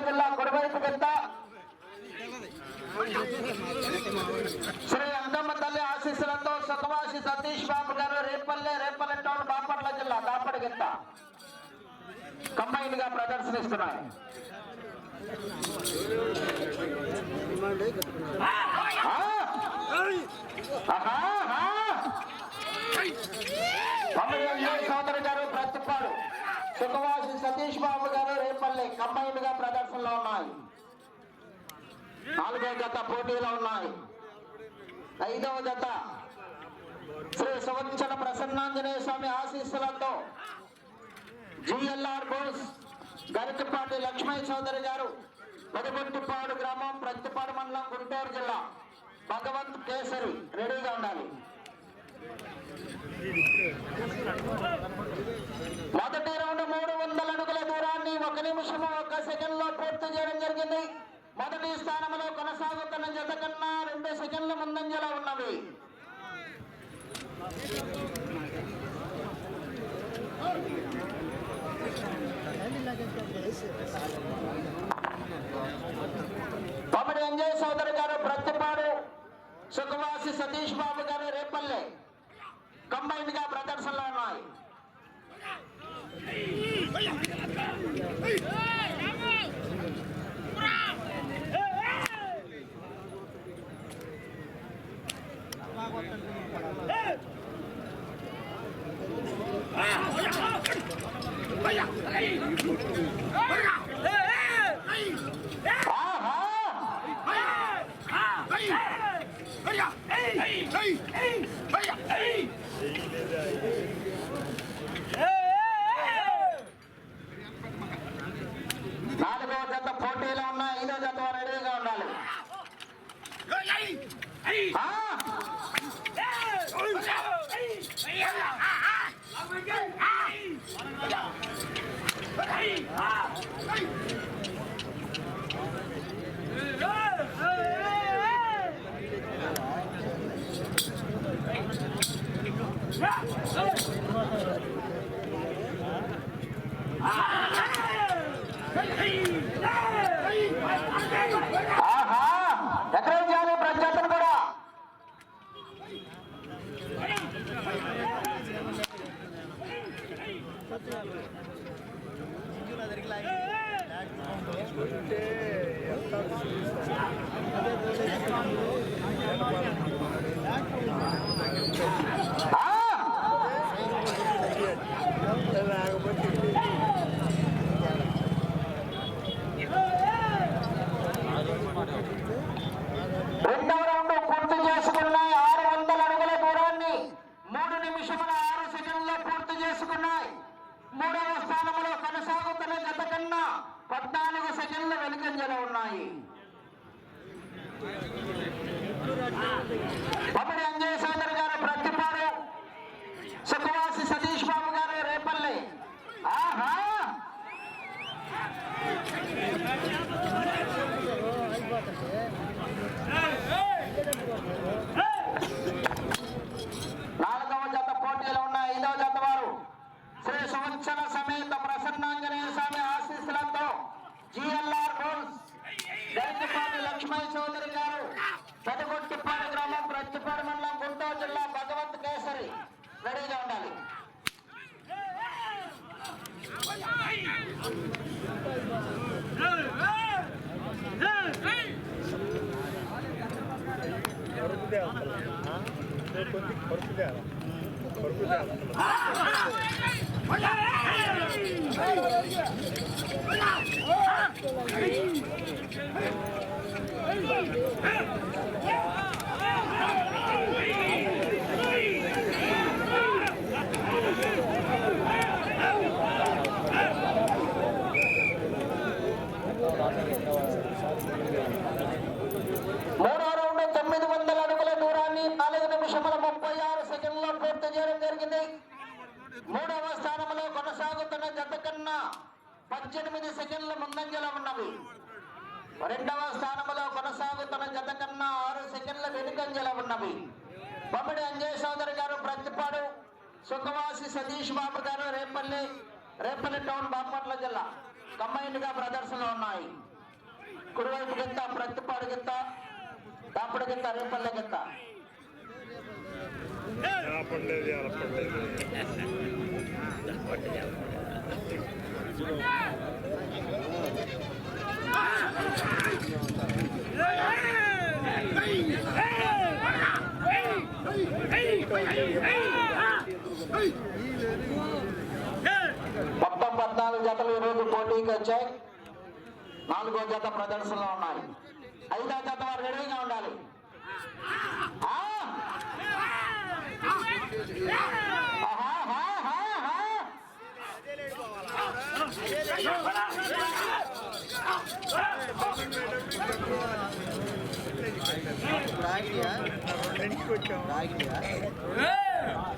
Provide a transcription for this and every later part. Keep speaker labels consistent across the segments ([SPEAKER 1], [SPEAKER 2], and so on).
[SPEAKER 1] జిల్లా కుడివైపు కింద శ్రీ అంగమ్మ తల్లి ఆశీస్సులతో సుఖవాసి సతీష్ బాబు గారు రేపల్లె రేపల్లె టౌన్ బాపట్ల జిల్లా దాపడి కింద కంబైన్గా ప్రదర్శనిస్తున్నాయి సోదరు గారు ప్రతిపాడు. సుఖవాసి సతీష్ బాబు గారు ఉన్నాయి. కంబైన్గా ప్రదర్శనలో ఉన్నాయి. నాలుగో జత పోటీలో ఉన్నాయి. ఐదవ జత శ్రీ సంవత్సర ప్రసన్నాంజనేయ స్వామి ఆశీస్సులతో జిఎల్ఆర్ బోస్ గరికపాటి లక్ష్మయ్య చౌదరి గారు పదిగొట్టిపాడు గ్రామం ప్రతిపాడు మండలం గుంటూరు జిల్లా భగవంత్ కేసరి రెడీగా ఉండాలి. మొదటి రౌండ్ మూడు వందల అడుగుల దూరాన్ని ఒక నిమిషము ఒక సెకండ్లో పూర్తి చేయడం జరిగింది. మొదటి స్థానంలో కొనసాగుతున్న జత కన్నా రెండు సెకండ్ల ముందంజలో ఉన్నవి. పమిడి అంజయ్ సోదరి గారు ప్రతిపాడు సుఖవాసి సతీష్ బాబు గారు రేపల్లె. కంబైన్గా ప్రదర్శనలో ఉన్నాయి ఆహా दे खर्च दे खर्च दे పూర్తి చేయడం జరిగింది. మూడవ స్థానంలో కొనసాగుతున్న జత కన్నా పద్దెనిమిది సెకండ్ల ముందంజలో ఉన్నవి. రెండవ స్థానంలో కొనసాగుతున్న జత కన్నా ఆరు సెకండ్ల వెనుకంజలో ఉన్నవి. బొమ్మిడి అంజయ్ సోదరి గారు ప్రతిపాడు సుఖవాసి సతీష్ బాబు గారు రేపల్లి రేపల్లి టౌన్ బాపట్ల జిల్లా. కంబైన్డ్గా ప్రదర్శనలు ఉన్నాయి. కుడివైపు గింత ప్రతిపాడు గింత దాపుడు గింత రేపల్లె గింత మొత్తం పద్నాలుగు జతలు ఈరోజు పోటీకి వచ్చాయి. నాలుగో జత ప్రదర్శనలో ఉన్నాయి. ఐదో జత వారు రెడీగా ఉండాలి.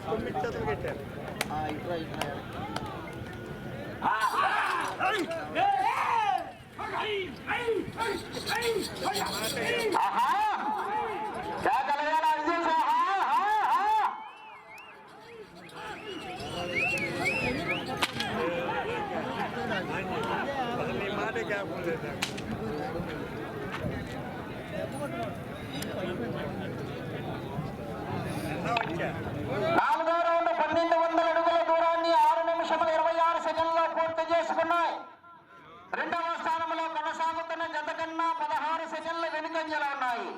[SPEAKER 2] తొమ్మిది చేతులు కట్టారు
[SPEAKER 3] ఇట్లా ఇట్లా
[SPEAKER 1] ఆహా! రెండు వందల అడుగుల దూరాన్ని ఆరు నిమిషముల ఇరవై ఆరు సెకండ్లో పూర్తి చేసుకున్నాయి. రెండవ స్థానంలో కొనసాగుతున్న జత కన్నా పదహారు సెకండ్ల వెనుకంజలో ఉన్నాయి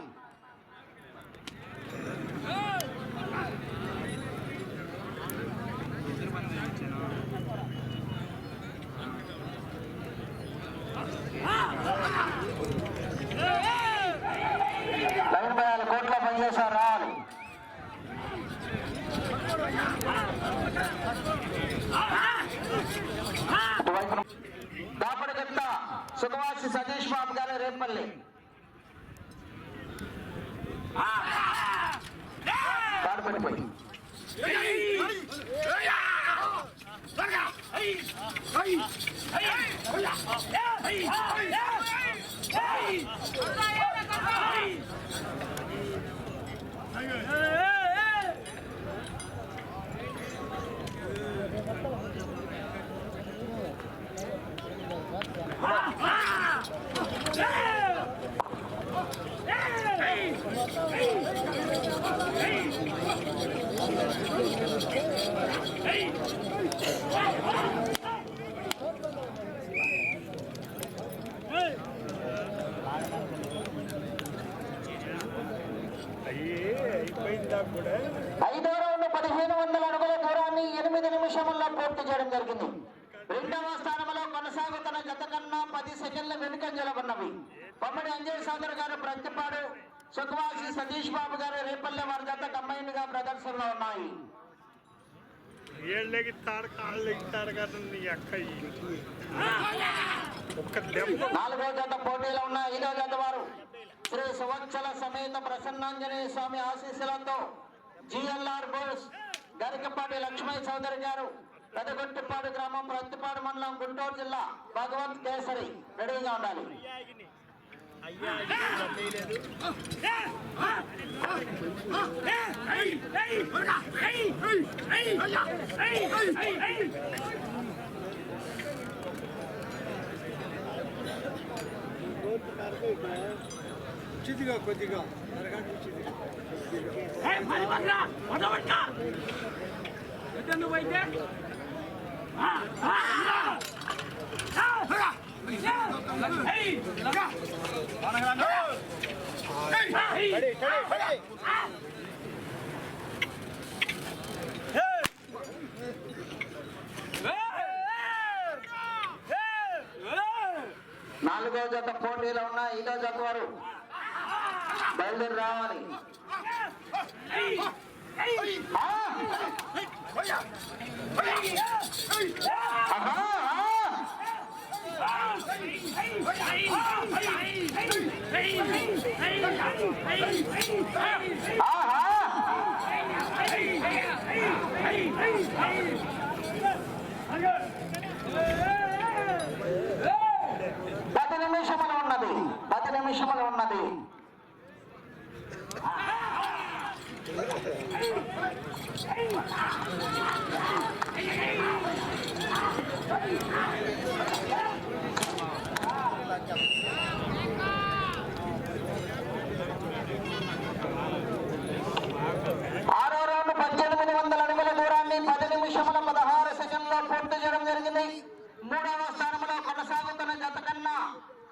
[SPEAKER 1] లైన్ వేల కోట్ల పనిచేశారు రావాలి ఇటువైపున దాపడి కింద సుఖవాసి సతీష్ బాబు గారు రేపల్లి కాడు పడిపోయి
[SPEAKER 2] అయ్యే అయిపోయిందా కూడా
[SPEAKER 1] ఐదో రౌండ్ పదిహేను వందల అడుగుల దూరాన్ని ఎనిమిది నిమిషముల్లో పూర్తి చేయడం జరిగింది రెండవ స్థానంలో కొనసాగుతున్న జత కన్నా పది సెకండ్ల వెనుకంజలో ఉన్నవి పమ్మడి అంజయ్ సోదర్ గారు ప్రతిపాడు సుఖవాసి సతీష్ బాబు గారు రేపల్లె వారి జత కంబైన్గా ప్రదర్శనలో ఉన్నాయి.
[SPEAKER 2] ఏళ్ళకి తాడు కాళ్ళకి తాడు కదా నీ అక్క ఈ. ఒక్క దెబ్బ.
[SPEAKER 1] నాలుగో జత పోటీలో ఉన్న ఐదో జత వారు శ్రీ సువత్సల సమేత ప్రసన్నాంజనేయ స్వామి ఆశీస్సులతో జిఎల్ఆర్ బోస్ గరికపాటి లక్ష్మయ్య చౌదరి గారు పెదగొట్టిపాడు గ్రామం ప్రతిపాడు మండలం గుంటూరు జిల్లా భగవంత్ కేసరి రెడీగా ఉండాలి.
[SPEAKER 3] చిదిగా కొద్దిగా అరగంట చిదిగా
[SPEAKER 1] నాలుగో జత పోటీలో ఉన్న ఐదో జత వారు బయలుదేరి రావాలి. ఆ! ఆహా! ఆ! ఆహా! పది నిమిషములు ఉన్నది పది నిమిషములు ఉన్నది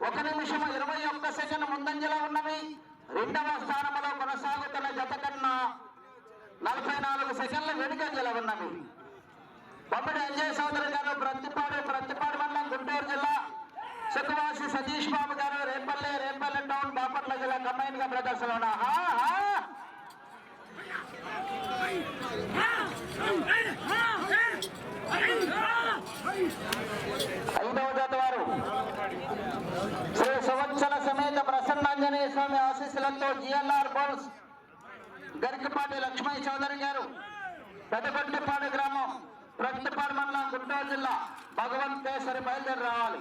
[SPEAKER 1] ఒక నిమిషం ఇరవై ఒక్క సెకండ్ ముందంజలో ఉన్నవి రెండవ స్థానంలో కొనసాగుతున్న జత కన్నా నలభై నాలుగు సెకండ్ల వెనుకంజలో ఉన్నవి బొమ్మడి అంజయ్ చౌదరి గారు ప్రతిపాడు ప్రతిపాడు మండలం గుంటూరు జిల్లా సుఖవాసి సతీష్ బాబు గారు రేపల్లె రేపల్లె టౌన్ బాపట్ల కంబైన్గా ప్రదర్శన ఐదవ జత వారు. శ్రీ సంవత్సర సమేత ప్రసన్నాంజనేయ స్వామి ఆశీస్సులతో జిఎల్ఆర్ బౌల్స్ గరికపాటి లక్ష్మయ్య చౌదరి గారు పెదగొట్టిపాడు గ్రామం ప్రతిపాడు మండలం గుంటూరు జిల్లా భగవంతేశ్వరి బయలుదేరి రావాలి.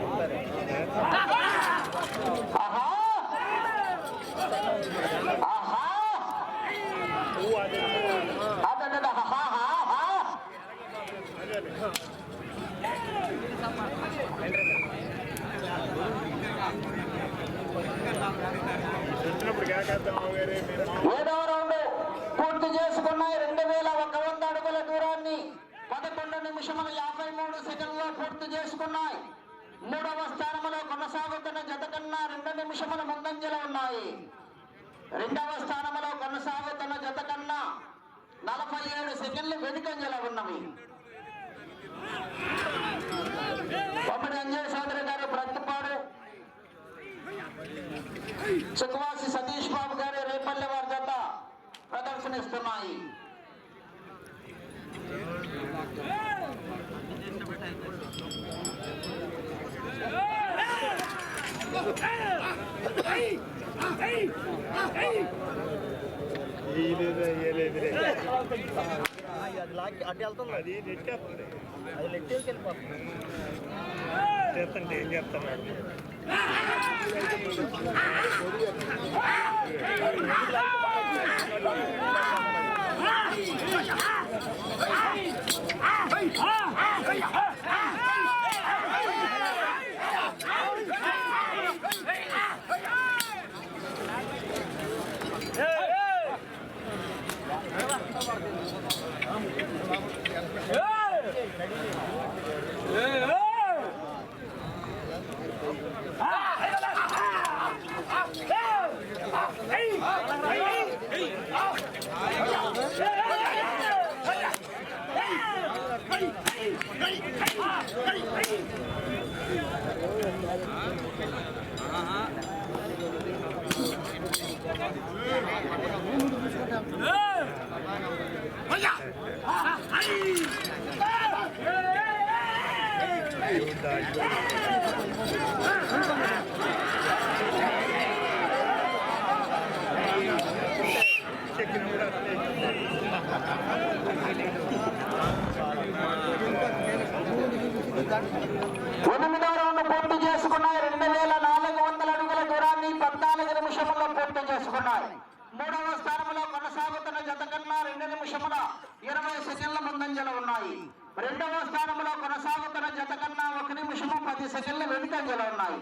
[SPEAKER 1] ఆహా! ఆహా! అదదద, ఆహా, ఆహా!
[SPEAKER 2] వచ్చినప్పుడు కేకేద్దాం వేరే మీరు
[SPEAKER 1] ఏడవ రౌండ్ పూర్తి చేసుకున్నాయి రెండు వేల ఒక వంద అడుగుల దూరాన్ని పదకొండు నిమిషముల యాభై మూడు సెకండ్లో పూర్తి చేసుకున్నాయి. మూడవ స్థానంలో కొనసాగుతున్న జత కన్నా రెండు నిమిషముల ముందంజలో ఉన్నాయి. రెండవ స్థానంలో కొనసాగుతున్న జత కన్నా నలభై ఏడు సెకండ్లు వెనుకంజలో ఉన్నవి. ఒకటి అంజయ్ సోదరి గారు ప్రతిపాడు సుఖవాసి సతీష్ బాబు గారి రేపల్లె వారి జత ప్రదర్శనిస్తున్నాయి.
[SPEAKER 3] అది అటు వెళ్తుంది
[SPEAKER 2] అది నెట్టేస్తుంది
[SPEAKER 3] అది నెట్టేసి వెళ్ళిపోతుంది
[SPEAKER 2] చేస్తుంటే ఏం చేస్తున్నాడు
[SPEAKER 1] 哎呀！పూర్తి చేసుకున్నాయి. రెండు వేల నాలుగు వందల అడుగుల దూరాన్ని పద్నాలుగు నిమిషముల్లో పూర్తి చేసుకున్నాయి. మూడవ స్థానంలో కొనసాగుతున్న జత కన్నా రెండు నిమిషముల ఇరవై సెకండ్ల ముందంజలు ఉన్నాయి. రెండవ స్థానంలో కొనసాగుతున్న జత కన్నా ఒక నిమిషము పది సెకండ్ల వెనుకంజలు ఉన్నాయి.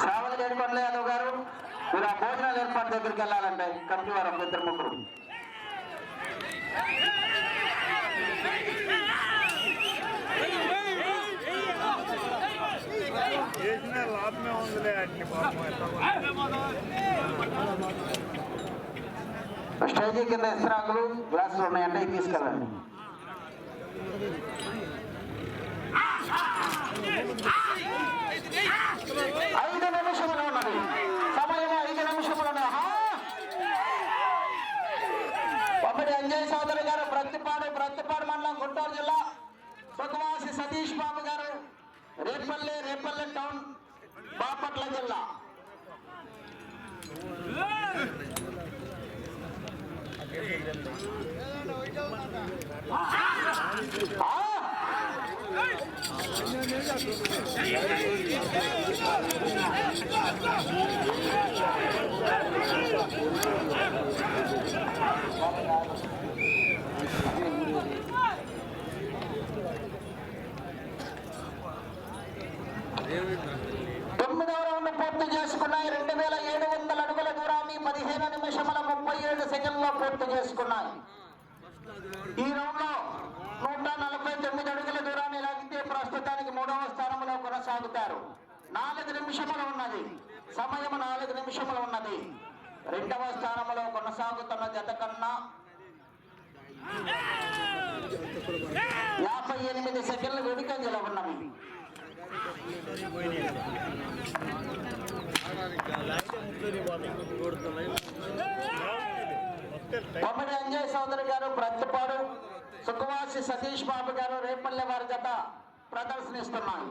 [SPEAKER 1] శ్రావణ గడిపడలే యాదవ్ గారు మీరు ఆ భోజనాల ఏర్పాటు దగ్గరికి వెళ్ళాలంటే కమిటీ వారు ఇద్దరు ముగ్గురు.
[SPEAKER 2] చేసిన ఉందిలే అట్ని
[SPEAKER 1] స్టేజీ కింద ఇస్త్రాకులు గ్లాసులు ఉన్నాయంటే తీసుకెళ్ళండి. ఐదు నిమిషములు ఉన్నది. సమయం ఐదు నిమిషంలో ఒకటి అంజయ్ చౌదరి గారు ప్రత్తిపాడు ప్రతిపాడు మండలం గుంటూరు జిల్లా. సుఖవాసి సతీష్ బాబు గారు రేపల్లె రేపల్లె టౌన్. బాపట్ల జిల్లా ఆ! తొమ్మిదవ రౌండ్ పూర్తి చేసుకున్నాయి రెండు వేల ఏడు వందల అడుగుల దూరాన్ని పదిహేను నిమిషముల ముప్పై ఏడు సెకండ్లో పూర్తి చేసుకున్నాయి ఈ రౌండ్లో నూట నలభై తొమ్మిది అడుగుల దూరాన్ని లాగితే ప్రస్తుతానికి మూడవ స్థానంలో కొనసాగుతారు నాలుగు నిమిషములు ఉన్నది సమయం నాలుగు నిమిషములు ఉన్నది రెండవ స్థానంలో కొనసాగుతున్న జత కన్నా యాభై ఎనిమిది సెకండ్లు వెనుకంజలో ఉన్నవి. కొమ్మడి అంజయ్ సోదరి గారు ప్రతిపాడు సుఖవాసి సతీష్ బాబు గారు రేపల్లె వారి జత ప్రదర్శనిస్తున్నాయి.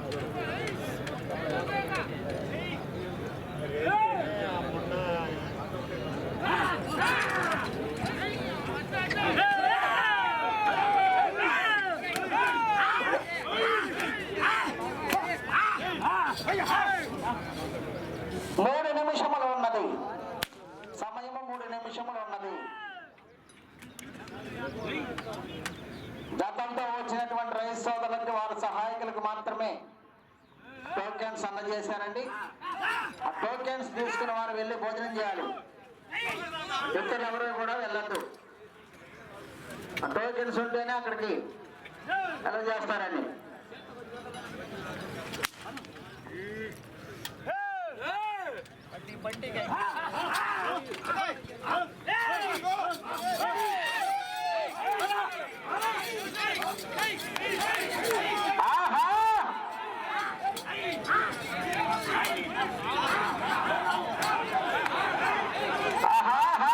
[SPEAKER 1] ఆ! మూడు నిమిషములు ఉన్నది సమయము మూడు నిమిషములు ఉన్నది గతంతో వచ్చినటువంటి రైతు సోదరులకు వారి సహాయకులకు మాత్రమే టోకెన్స్ అందజేశారండి ఆ టోకెన్స్ తీసుకున్న వారు వెళ్ళి భోజనం చేయాలి ఇతరులు ఎవరు కూడా వెళ్ళద్దు. టోకెన్స్ ఉంటేనే అక్కడికి ఎలా చేస్తారని.
[SPEAKER 3] అట్టి బండికి
[SPEAKER 1] ఆహా ఆహాహాహాహా.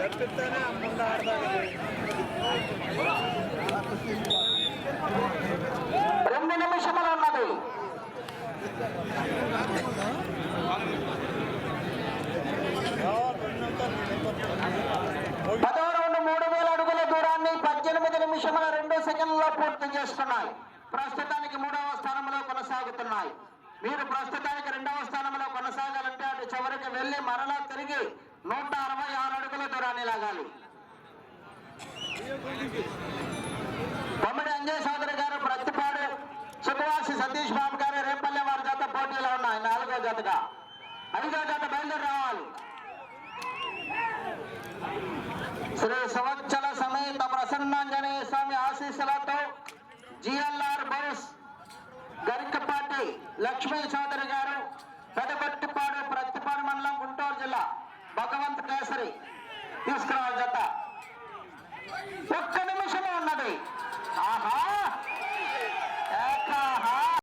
[SPEAKER 2] తప్పితేనే అమ్ముండ ఆడదానికి
[SPEAKER 1] రెండు నిమిషములు ఉన్నది పదో రౌండ్ మూడు వేల అడుగుల దూరాన్ని పద్దెనిమిది నిమిషముల రెండు సెకండ్లలో పూర్తి చేస్తున్నాయి. ప్రస్తుతానికి మూడవ స్థానంలో కొనసాగుతున్నాయి. మీరు ప్రస్తుతానికి రెండవ స్థానంలో కొనసాగాలంటే అటు చివరికి వెళ్ళి మరలా తిరిగి నూట అరవై ఆరు అడుగుల దూరాన్ని లాగాలి. బాధ్యతగా ఐదో జత బయలుదేరి రావాలి. శ్రీ సంవత్సర సమేత ప్రసన్నాంజనేయ స్వామి ఆశీస్సులతో జిఎల్ఆర్ బోస్ గరికపాటి లక్ష్మీ చౌదరి గారు పెదపట్టిపాడు ప్రతిపాడు మండలం గుంటూరు జిల్లా భగవంత్ కేసరి తీసుకురావాలి జత. ఒక్క నిమిషం ఉన్నది. ఆహా!